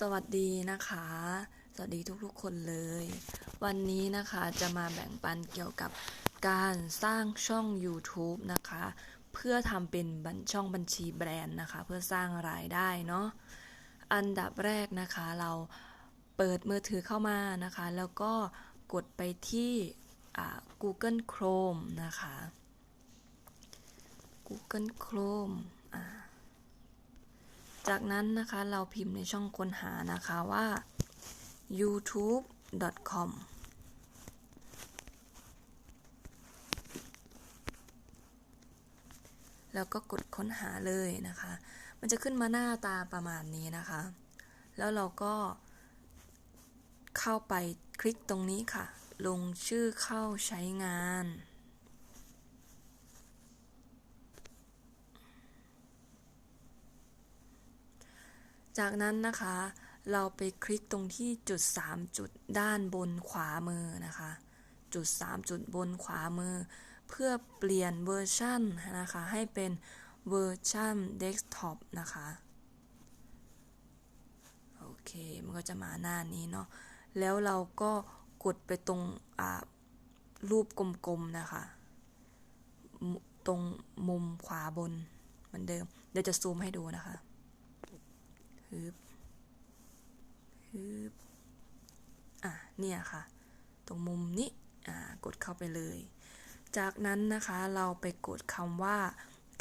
สวัสดีนะคะ สวัสดีทุกๆคนเลย วันนี้นะคะจะมาแบ่งปันเกี่ยวกับการสร้างช่อง YouTube นะคะ เพื่อทำเป็นบัญช่องบัญชีแบรนด์นะคะ เพื่อสร้างรายได้เนาะอันดับแรกนะคะเราเปิดมือถือเข้ามานะคะ แล้วก็กดไปที่อ่า Google Chrome นะคะ Google Chrome อ่า จากนั้นนะคะเราพิมพ์ในช่องค้นหานะคะว่า youtube.com แล้วก็กดค้นหาเลยนะคะ มันจะขึ้นมาหน้าตาประมาณนี้นะคะ แล้วเราก็เข้าไปคลิกตรงนี้ค่ะ ลงชื่อเข้าใช้งาน จากนั้นนะคะ เราไปคลิกตรงที่จุด 3 จุดด้านบนขวามือนะคะ จุด 3 จุดบนขวามือ เพื่อเปลี่ยนเวอร์ชันนะคะ ให้เป็นเวอร์ชันเดสก์ท็อปนะคะ โอเค มันก็จะมาหน้านี้เนาะ แล้วเราก็กดไปตรงรูปกลมๆนะคะ ตรงมุมขวาบนเหมือนเดิม เดี๋ยวจะซูมให้ดูนะคะ ฮึบฮึบอะ เนี่ยค่ะ ตรงมุมนี้ อ่า กดเข้าไปเลย จากนั้นนะคะเราไปกดคำว่า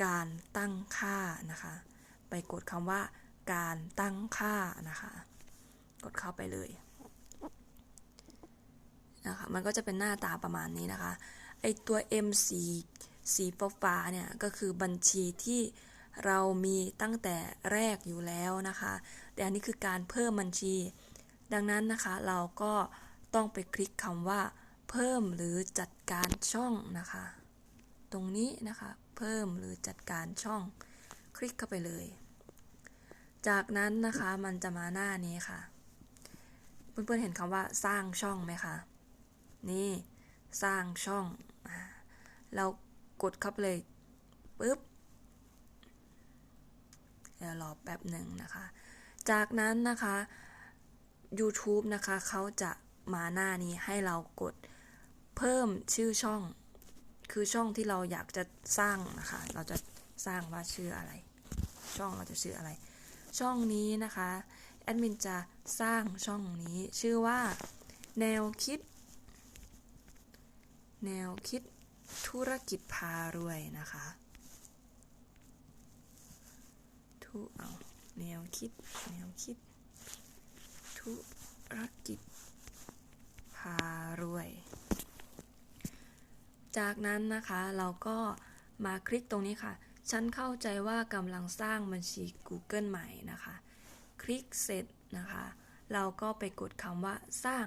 การตั้งค่านะคะ ไปกดคำว่า การตั้งค่านะคะ กดเข้าไปเลยนะคะมันก็จะเป็นหน้าตาประมาณนี้นะคะ ไอตัว M สีสีฟ้าเนี่ย ก็คือบัญชีที่ เรามีตั้งแต่แรกอยู่แล้วนะคะ แต่อันนี้คือการเพิ่มบัญชี ดังนั้นนะคะเราก็ต้องไปคลิกคำว่า เพิ่มหรือจัดการช่องนะคะ ตรงนี้นะคะเพิ่มหรือจัดการช่อง คลิกเข้าไปเลย จากนั้นนะคะมันจะมาหน้านี้ค่ะ เพื่อนๆเห็นคำว่าสร้างช่องไหมคะนี่สร้างช่อง เรากดเข้าไปเลยปุ๊บ ดี๋ยวรอแป๊บหนึ่งนะคะ จากนั้นนะคะ YouTube นะคะเขาจะมาหน้านี้ให้เรากดเพิ่มชื่อช่อง คือช่องที่เราอยากจะสร้างนะคะ เราจะสร้างว่าชื่ออะไร ช่องเราจะชื่ออะไร ช่องนี้นะคะแอดมินจะสร้างช่องนี้ชื่อว่า แนวคิด แนวคิดธุรกิจพารวยนะคะ ทุเอาแนวคิด แนวคิด ธุรกิจ พารวย จากนั้นนะคะเราก็มาคลิกตรงนี้ค่ะ ฉันเข้าใจว่ากำลังสร้างบัญชี Google ใหม่นะคะ คลิกเสร็จนะคะ เราก็ไปกดคำว่าสร้าง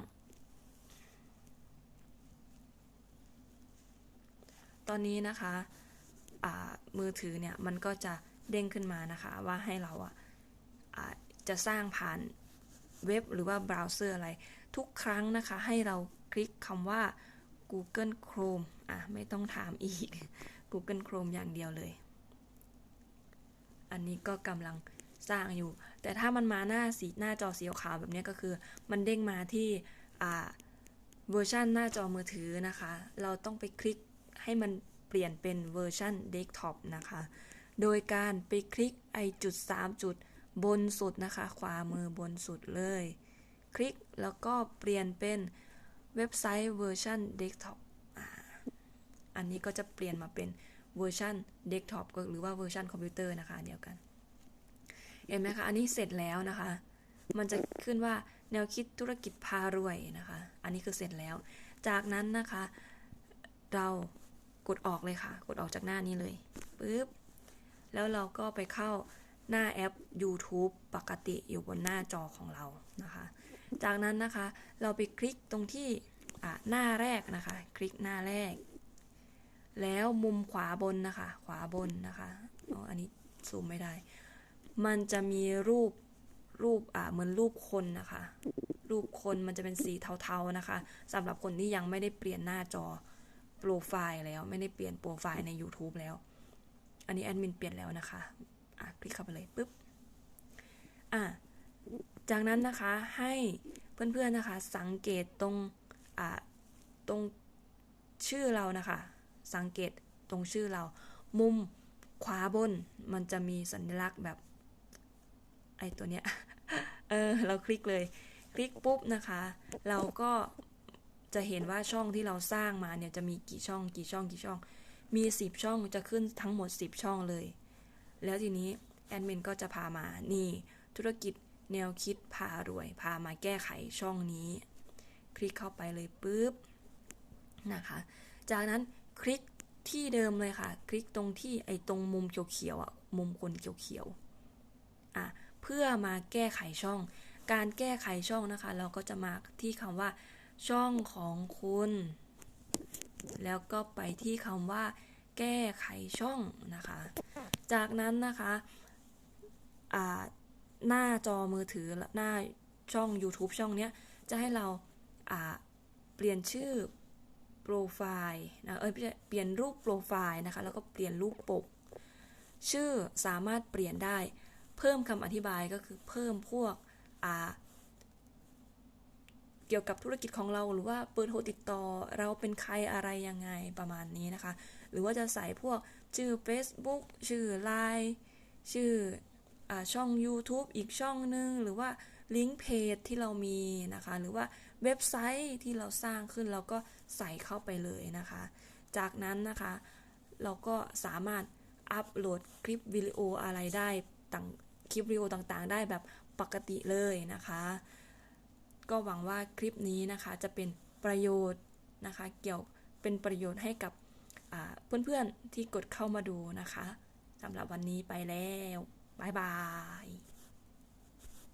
ตอนนี้นะคะมือถือเนี่ยมันก็จะ เด้งขึ้นมานะคะ ว่าให้เราอะจะสร้างผ่านเว็บหรือว่าเบราว์เซอร์อะไร ทุกครั้งนะคะ ให้เราคลิกคำว่า Google Chrome อะ ไม่ต้องถามอีก Google Chrome อย่างเดียวเลย อันนี้ก็กำลังสร้างอยู่ แต่ถ้ามันมาหน้าสีหน้าจอสีขาวแบบนี้ก็คือ มันเด้งมาที่เวอร์ชันหน้าจอมือถือนะคะ เราต้องไปคลิกให้มันเปลี่ยนเป็นเวอร์ชันเดสก์ท็อปนะคะ โดยการไปคลิกไอจุด3จุดบนสุดนะคะ ขวามือบนสุดเลย คลิกแล้วก็เปลี่ยนเป็นเว็บไซต์เวอร์ชันเดสก์ท็อปอันนี้ก็จะเปลี่ยนมาเป็นเวอร์ชันเดสก์ท็อปหรือว่าเวอร์ชันคอมพิวเตอร์นะคะเดียวกัน เห็นไหมคะ อันนี้เสร็จแล้วนะคะ มันจะขึ้นว่าแนวคิดธุรกิจพารวยนะคะ อันนี้คือเสร็จแล้ว จากนั้นนะคะ เรากดออกเลยค่ะ กดออกจากหน้านี้เลยปุ๊บ แล้วเราก็ไปเข้าหน้าแอป YouTube ปกติอยู่บนหน้าจอของเรานะคะ จากนั้นนะคะเราไปคลิกตรงที่หน้าแรกนะคะ คลิกหน้าแรก แล้วมุมขวาบนนะคะ ขวาบนนะคะอ๋ออันนี้ซูมไม่ได้ มันจะมีรูปรูปอ่าเหมือนรูปคนนะคะ รูปคนมันจะเป็นสีเทาๆนะคะสำหรับคนที่ยังไม่ได้เปลี่ยนหน้าจอโปรไฟล์แล้วไม่ได้เปลี่ยนโปรไฟล์ใน YouTube แล้ว อันนี้แอดมินเปลี่ยนแล้วนะคะอะคลิกเข้าไปเลยปุ๊บอะจากนั้นนะคะให้เพื่อนๆนะคะสังเกตตรงอ่าตรงชื่อเรานะคะ สังเกตตรงชื่อเรา มุมขวาบนมันจะมีสัญลักษณ์แบบไอตัวเนี้ยเออเราคลิกเลย คลิกปุ๊บนะคะ เราก็จะเห็นว่าช่องที่เราสร้างมาเนี่ยจะมีกี่ช่องกี่ช่องกี่ช่อง มี 10 ช่องจะขึ้นทั้งหมด 10 ช่องเลย แล้วทีนี้แอดมินก็จะพามานี่ธุรกิจแนวคิดพารวย พามาแก้ไขช่องนี้ คลิกเข้าไปเลยปุ๊บนะคะ จากนั้นคลิกที่เดิมเลยค่ะ คลิกตรงที่ไอ้ตรงมุมเขียวๆอะมุมคนเขียวๆอะเพื่อมาแก้ไขช่อง การแก้ไขช่องนะคะ เราก็จะมาที่คำว่า ช่องของคุณ แล้วก็ไปที่คำว่า แก้ไขช่องนะคะ จากนั้นนะคะหน้าจอมือถือหน้าช่อง YouTube ช่องเนี้ย จะให้เราเปลี่ยนชื่อโปรไฟล์นะเอ้ยเปลี่ยนรูปโปรไฟล์นะคะ แล้วก็เปลี่ยนรูปปก ชื่อสามารถเปลี่ยนได้ เพิ่มคำอธิบายก็คือเพิ่มพวกอ เกี่ยวกับธุรกิจของเราหรือว่าเบอร์โทรติดต่อเราเป็นใครอะไรยังไงประมาณนี้นะคะ หรือว่าจะใส่พวกชื่อ Facebook ชื่อ Line ชื่ออช่อง YouTube อีกช่องหนึ่งหรือว่าลิงก์เพจที่เรามีนะคะ หรือว่าเว็บไซต์ที่เราสร้างขึ้นเราก็ใส่เข้าไปเลยนะคะ จากนั้นนะคะเราก็สามารถอัปโหลดคลิปวิดีโออะไรได้ต่างคลิปวิดีโอต่างๆ ได้แบบปกติเลยนะคะ ก็หวังว่าคลิปนี้นะคะจะเป็นประโยชน์นะคะ เกี่ยวเป็นประโยชน์ให้กับเพื่อนๆที่กดเข้ามาดูนะคะสำหรับวันนี้ไปแล้ว บ๊ายบาย